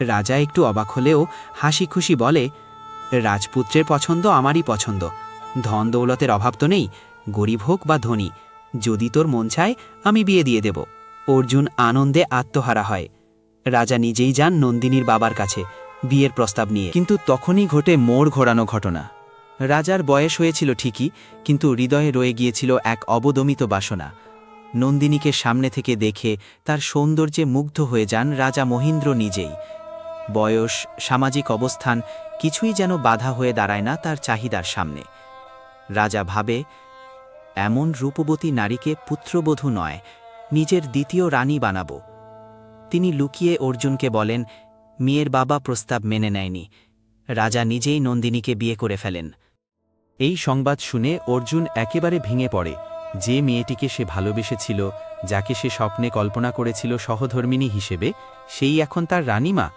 রাজা একটু অবাক হলেও হাসি খুশি বলে, রাজপুত্রের পছন্দ আমারই পছন্দ। ধন দৌলতের অভাব তো নেই, গরিব হোক বা ধনী, যদি তোর মন চায় আমি বিয়ে দিয়ে দেব। অর্জুন আনন্দে আত্মহারা হয়। রাজা নিজেই যান নন্দিনীর বাবার কাছে বিয়ের প্রস্তাব নিয়ে। কিন্তু তখনই ঘটে মোড় ঘোরানো ঘটনা। রাজার বয়স হয়েছিল ঠিকই, কিন্তু হৃদয়ে রয়ে গিয়েছিল এক অবদমিত বাসনা। নন্দিনীকে সামনে থেকে দেখে তার সৌন্দর্যে মুগ্ধ হয়ে যান রাজা মহিন্দ্র নিজেই। বয়স, সামাজিক অবস্থান কিছুই যেন বাধা হয়ে দাঁড়ায় না তার চাহিদার সামনে। রাজা ভাবে, এমন রূপবতী নারীকে পুত্রবধূ নয়, নিজের দ্বিতীয় রানী বানাব। তিনি লুকিয়ে অর্জুনকে বলেন, মেয়ের বাবা প্রস্তাব মেনে নেয়নি। রাজা নিজেই নন্দিনীকে বিয়ে করে ফেলেন। এই সংবাদ শুনে অর্জুন একেবারে ভেঙে পড়ে। যে মেয়েটিকে সে ভালোবেসেছিল, যাকে সে স্বপ্নে কল্পনা করেছিল সহধর্মিণী হিসেবে, সেই এখন তার রানীমা।